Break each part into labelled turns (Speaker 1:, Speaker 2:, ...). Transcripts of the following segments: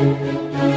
Speaker 1: ชื่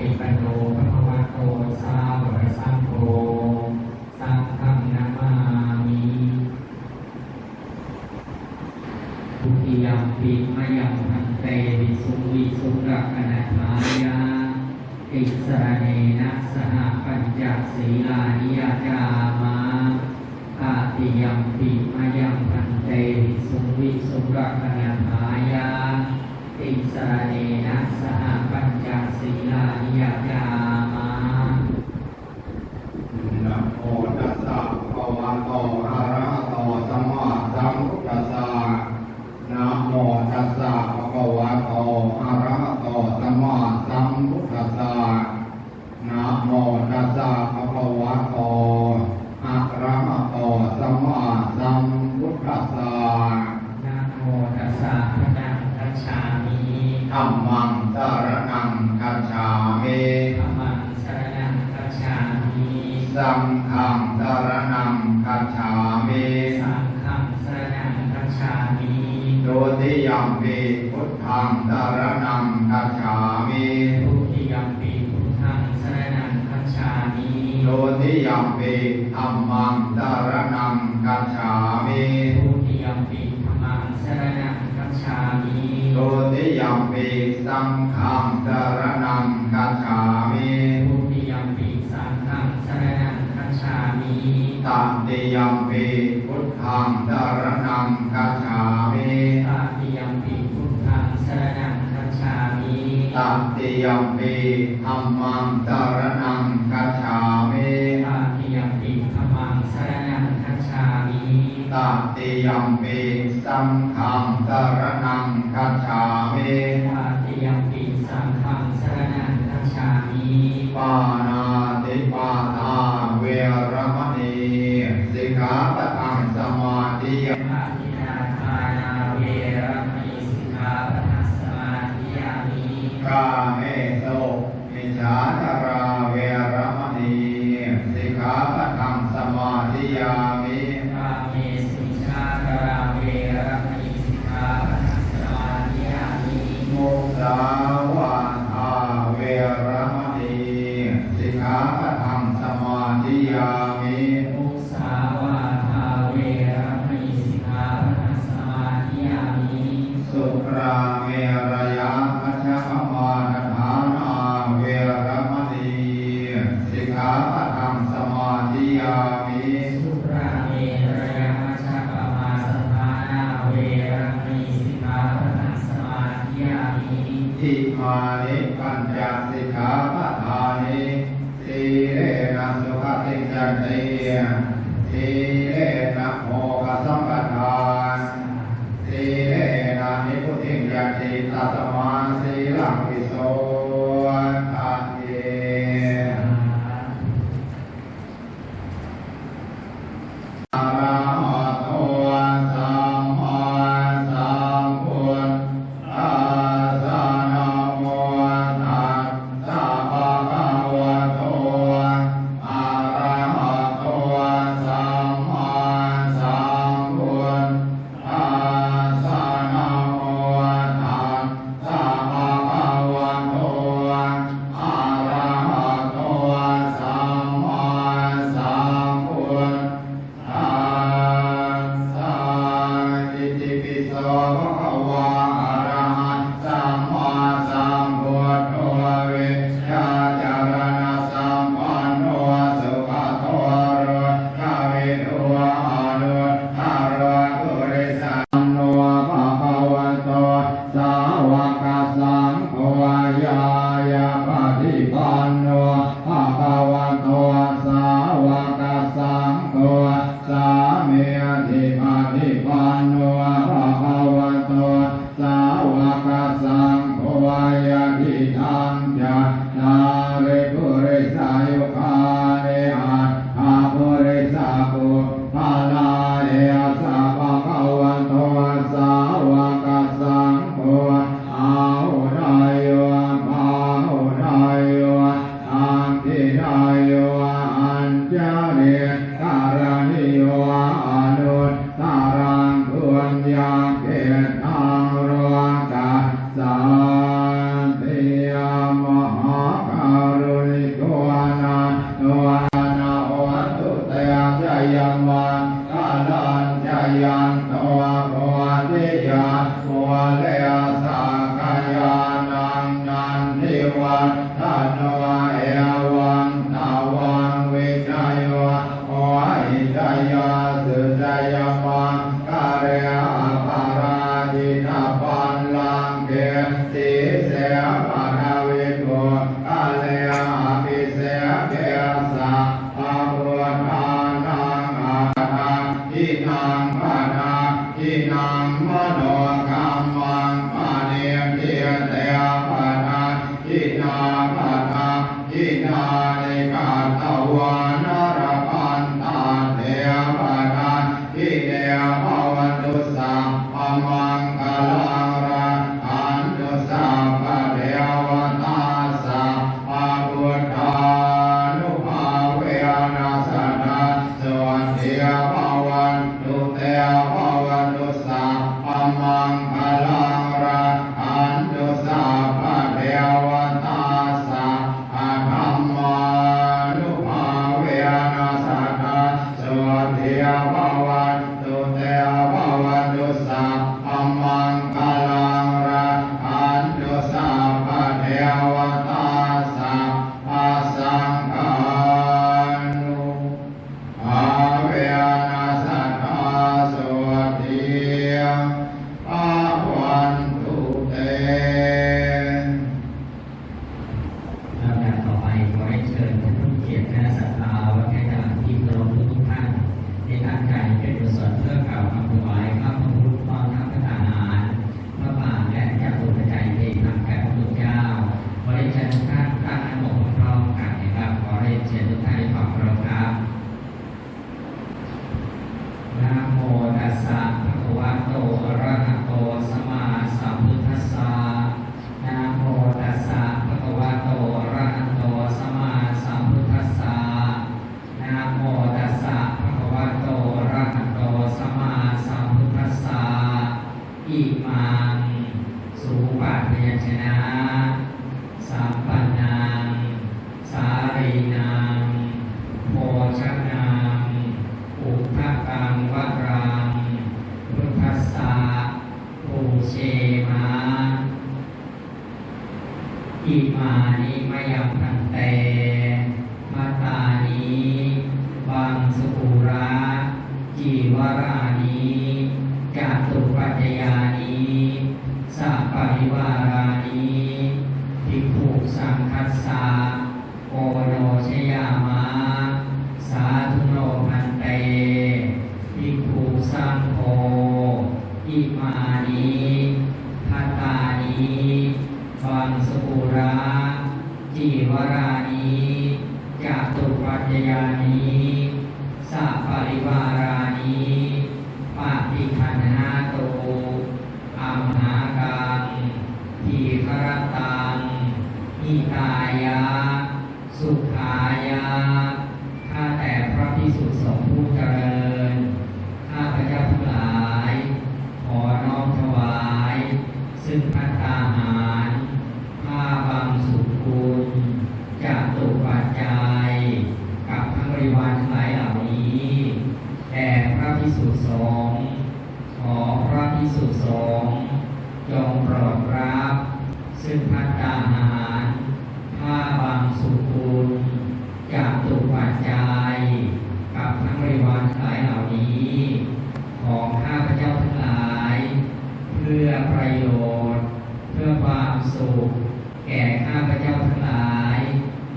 Speaker 1: ฏิปันโนภวะโตสาวรสั
Speaker 2: ม
Speaker 3: โฆสังฆนามามิ
Speaker 4: ทุติยมปิมยังพันเตวิสุวิสุรกนาทายาอิสระเนนะสหปัญจศีลานิยจามาตาติมปิมยังพันเตวิสุวิสุรกนาทายา ติสรเนนะสหปัญจศีลานิยจามา
Speaker 3: นะโมตัสสะภะวะโตอะระหะโตสัมมาสัมพุทธัสสะนะโมตัสสะภะวะโตอะระหะโตสัมมาสัมพุทธัสสะ คัจฉามิทุ
Speaker 4: ติยัมปิธัม
Speaker 3: มังสร
Speaker 4: ณังคัจฉามิ
Speaker 3: โดติยัมปิสังฆังสารนังคัจฉามิ
Speaker 4: ทุติยัมปิสังฆังสรณังคัจฉามิ
Speaker 3: ตัติยัมปิพุทธังสารนังคัจฉามิ
Speaker 4: ตาติยัมปิพุทธังสรณังคัจฉามิ
Speaker 3: ตัติยัมปิธัมมังสารนังคัจฉามิ
Speaker 4: ตาติยัมปิธัมมังสรณังคัจฉามิ
Speaker 3: ตัติยัมปิสังฆังสารนังคัจฉามิ
Speaker 4: ตาติยัมปิสังฆังสรณังคัจฉามิ
Speaker 3: ปานาติปาตาเวรมณีสิกขาปะทังสมาธิยา
Speaker 4: ปาทินาทานาเวรมณีสิกขา มาธิยามิ
Speaker 3: ทิมานิปัญจสิกขาปะทานิสีเลนะสุขติจันติสีเลนะโมกสัมปทานสีเลนะนิพุติจันติตัสมาสีลังวิโส สาวกาสั 好啊，来呀！ 할렐루야. อิมังสุปัฏยชนะ สัมปันนังสารีนังโพชนังอุทกังวรังพุทธสาปูเชมา
Speaker 4: อิมานิมยังพันเต ปริวารานิภิกขุสังคัสสะโอโนชยามะสาธุโนพันเตภิกขุสังโฆอิมานิพัตตานิวังสุปุระจีวรานิจาตุปัจจยานิสัปริวารานิปาติคันหาโตอัมหากังทีครตัง หิตายะ สุขายะ ข้าแต่พระพิสุทธิสงฆ์ผู้เจริญ ข้าพระเจ้าทั้งหลาย ขอน้อมถวาย ซึ่งพัตตาหารผ้าบางสุกุลจากตุปัจจัย กับทั้งบริวารทั้งหลายเหล่านี้แด่พระพิสุทธิสงฆ์ขอพระพิสุทธิสงฆ์จงโปรดรับ ซึ่งพัตตาหาร ผ้าบางสุกุลจากตุปัจจัยกับทั้งบริวารทั้งหลายเหล่านี้ ของข้าพเจ้าทั้งหลาย เพื่อประโยชน์ เพื่อความสุข แก่ข้าพเจ้าทั้งหลาย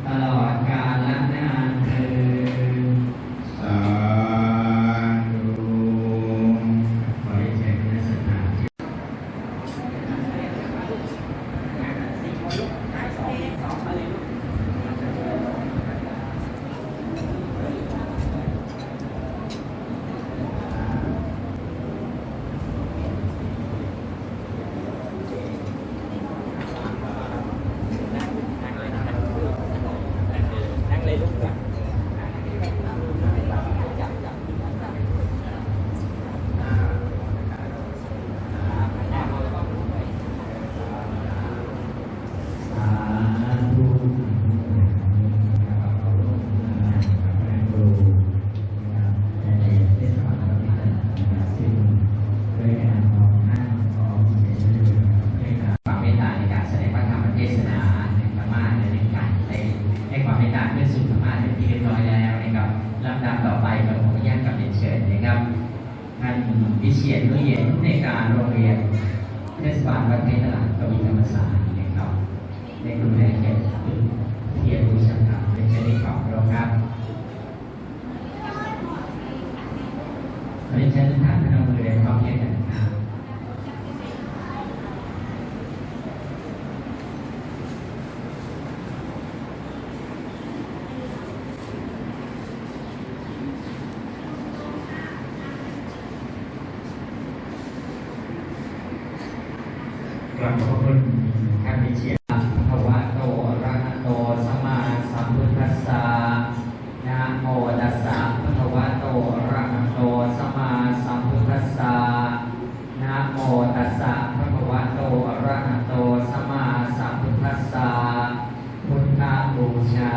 Speaker 4: ตลอดกาลและนานเทอญ
Speaker 3: สาธุ
Speaker 4: ขอให้เชิญคณะสัตยาธิ สาธุนะครับเราร่วมทำงานกับแรงครูนะครับในเทศบาลตำบลนะครับซึ่งด้วยการของท่านของเสด็จเรือให้การความเมตตาในการแสดงพระธรรมเทศนาในธรรมะในการได้ให้ความเมตตาเพื่อสู่ธรรมะเป็นที่เรียบร้อยแล้วนะครับลำดับต่อไปเราขออนุญาตกับเรียนเชิญนะครับท่าน วิเชียรนุเย็นในการโรงเรียนเทศบาลวัดเทยตลาดกบินธรรมศาสตร์นะครับในกลุ่มแรกเนี่ยเทียนบูชาธรรมเป็นชนิดของเราครับขอเรียนเชิญทุกท่านพนมมือในความเพียรกันครับกราบขอบพระคุณท่านวิเชียรภะวะโตอะระหะโตสัมมาสัมพุทธัสสะนะโมตัสสะภะคะวะโตอะระหะโต สัมมาสัมพุทธัสสะนะโมตัสสะภะคะวะโตอะระหะโตสัมมาสัมพุทธัสสะพุทธบูชา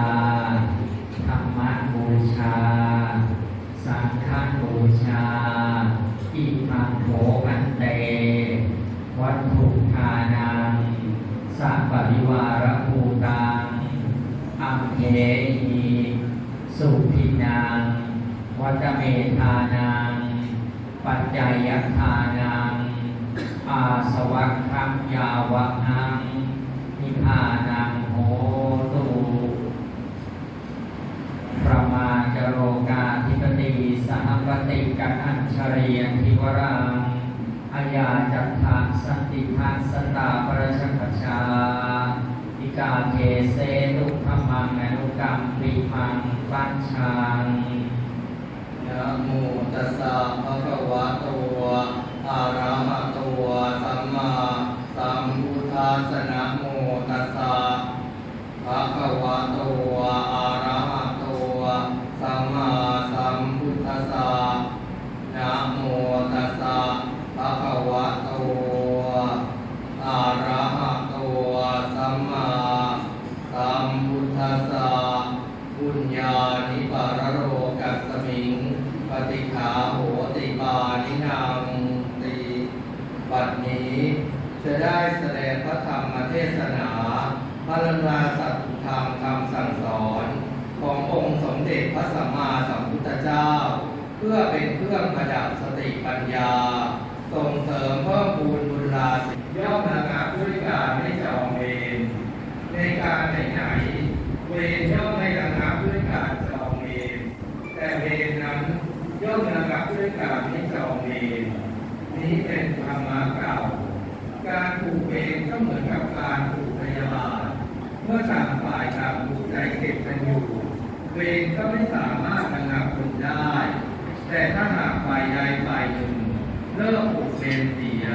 Speaker 4: ธรรมบูชา สังฆบูชาอิมังโถพันเต วัตถุทานังสัพปิวารภูตังอัมเหหิสุพินังวัตเมธา จจัยทานัง อาสวัคคัมยาวะหังนิพานังโหตุประมาจโรกาธิปติสหปฏิกัอัญชรียทิวรังอาญาจัตถะสันติทัสสตาปรชปชาอิกาเทเสตุขมังอนุกรรมปิมังปัญชัง
Speaker 5: นะโมตัสสะภะคะวะโตอะระหะโตสัมมาสัมพุทธัสสะนะโมตัสสะภะคะวะโตอะระหะโตสัมมาสัมพุทธัสสะ บุญญาณิปารโรกัสสมิง ป ฏิขาโหติปานินางติบัดนี้ จะได้แสดงพระธรรมเทศนาพระราสัตธรรมคำสั่งสอน ขององค์สมเด็จพระสัมมาสัมพุทธเจ้า เพื่อเป็นเครื่องประดับสติปัญญา ส่งเสริมเพิ่มพูนบุญราศีย่อมระงับด้วยการไม่จองเวรในการไหนไหนเวรย่อมไม่ระงับด้วยการจองเวรแต่เวรนั้น ย่อมระงับด้วยการไม่จองเวรนี้เป็นธรรมะเก่า การผูกเวรก็เหมือนกับการผูกพยาบาท เมื่อต่างฝ่ายต่างผูกใจเก็บกันอยู่ เวรก็ไม่สามารถระงับผลได้ แต่ถ้าหากฝ่ายใดฝ่ายหนึ่งเลิกผูกเวรเสีย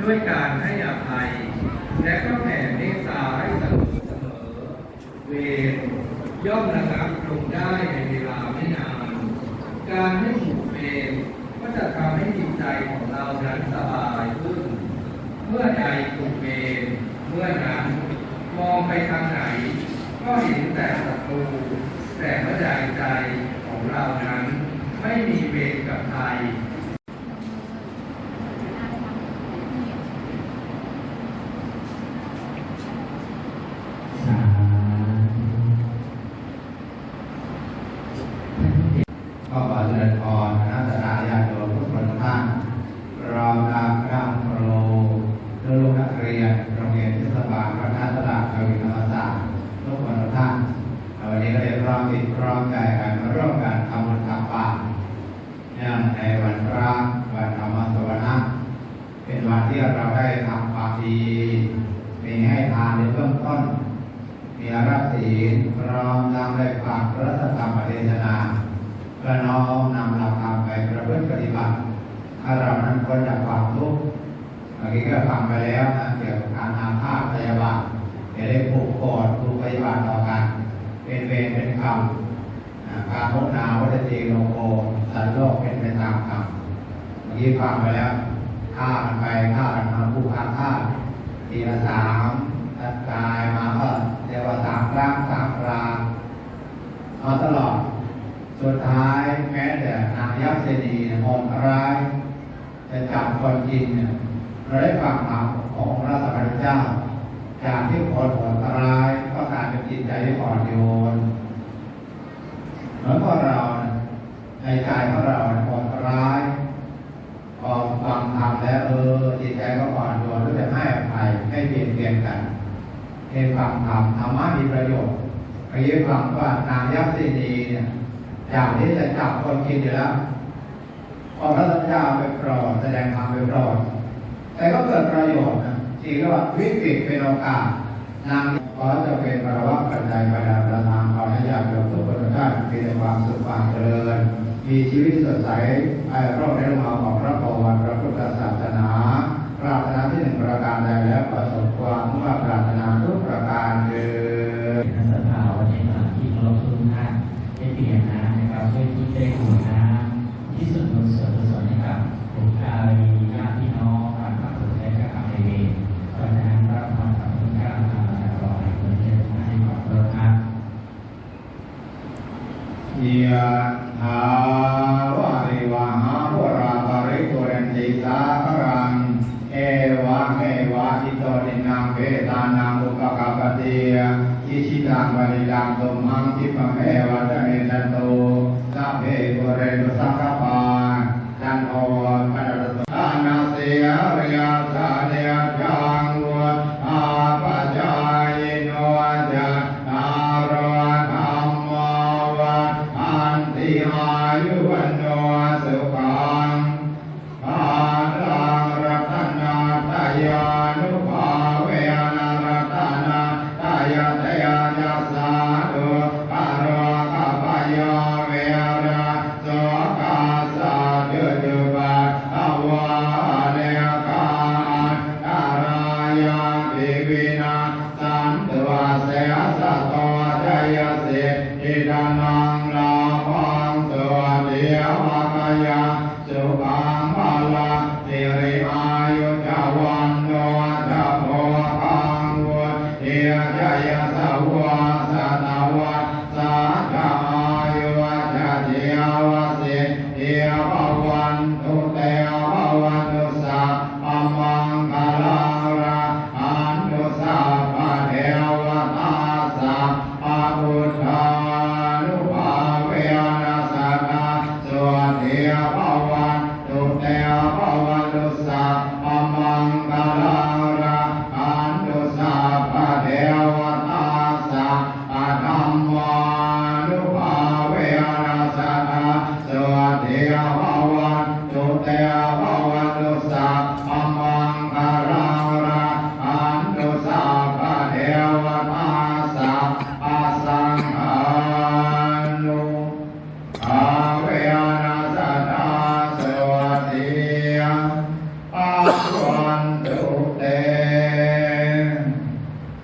Speaker 5: ด้วยการให้อภัย และก็แผ่เมตตาให้เสมอเสมอ เวรย่อมระงับลงได้ในเวลาไม่นาน การให้ผูกเวรก็จะทำให้จิตใจของเรานั้นสบายขึ้น เมื่อใดถูกเวรเมื่อนั้นมองไปทางไหน ก็เห็นแต่ศัตรูแต่เมื่อใดใจของเรานั้น ไม่มีเวรกับใคร
Speaker 3: ก็ขอเจริญพรคณะสัตยาโยมทุกคนท่านรองรับร่างครูลูกนักเรียนโรงเรียนเทศบาลพระนาตลาดกวินธรรมศาสตร์ทุกคนท่านวันนี้ก็ได้พร้อมจิตพร้อมใจกันมาร่วมกันทำบุญตักบาตรเนื่องในวันพระวันธรรมสวนะเป็นวันที่เราได้ทำความดีมีให้ทานในเบื้องต้น มีรับศีลพร้อมนำได้ฟังพระธรรมเทศนา เพื่อน้อมนำหลักธรรมไปประพฤติปฏิบัติถ้าเรานั้นพ้นจากความทุกข์เมื่อกี้ก็ฟังไปแล้วนะเกี่ยวกับการอาฆาตพยาบาทจะได้ผูกกรธผูกพยาบาทต่อกันเป็นเวรเป็นกรรมการโน้มนาวัฏตีโลโกสันโลกเป็นไปตามกรรมเมื่อกี้ฟังไปแล้วฆ่ากันไปฆ่ากันมาผู้ฆ่าฆ่าทีละสามตัดกายมาก็เรียกว่าสามรั้งสามราเอาตลอด สุดท้ายแม้แต่นางยักษ์เสนีโหดร้าย จะจับคนจริงเนี่ยเราได้ฟังธรรมของพระสัมมาสัมพุทธเจ้า จากที่คนโหดร้ายก็กลายเป็นจิตใจที่อ่อนโยนเหมือนพวกเราในใจของเราเนี่ยโหดร้ายพอฟังธรรมแล้วเออจิตใจก็อ่อนโยนรู้จะให้อภัยให้เปลี่ยนเปลี่ยนกันเห็นฟังธรรมธรรมะมีประโยชน์ไปยืนฟังว่านางยักษ์สีนีเนี่ย จากที่จะจับคนกินอยู่แล้วพอพระสัญญาไปโปรดแสดงธรรมไปโปรดแต่ก็เกิดประโยชน์นะจริงแล้วว่าวิกฤตเป็นโอกาสนางขอจะเป็นประวัติปัจจัยประดาประทานขอให้ญาติโยมทุกคนท่านมีแต่ความสุขความเจริญ มีชีวิตสดใสไอ้รอบในเรื่องของพระประวัติพระพุทธศาสนา ปรารถนาที่หนึ่งประการใดแล้วประสบความมุ่งมั่นปรารถนาทุกประการเถิด
Speaker 4: ท่านสภาวันนี้มาที่เคารพทุกท่านได้เปลี่ยนน้ำนะครับเพื่อที่ได้หัวน้ำที่ส่วนบุญส่วนกุศลให้กับบุคคลญาติพี่น้องการขับรถและการขับในเวรเพราะฉะนั้นรับพรจากพระพุทธเจ้ามาจากรอยเพื่อที่จะให้ขอบพระครับ
Speaker 3: ยะถาวะริวหาปราปาริปุเรนติสาครัง เอวะเมวะอิโตตินังเวตานังอุปกปปติยอิชิตังวริดังตุมหังทิปะเมวะตะเมตโตสัพเพปุเรนุสังก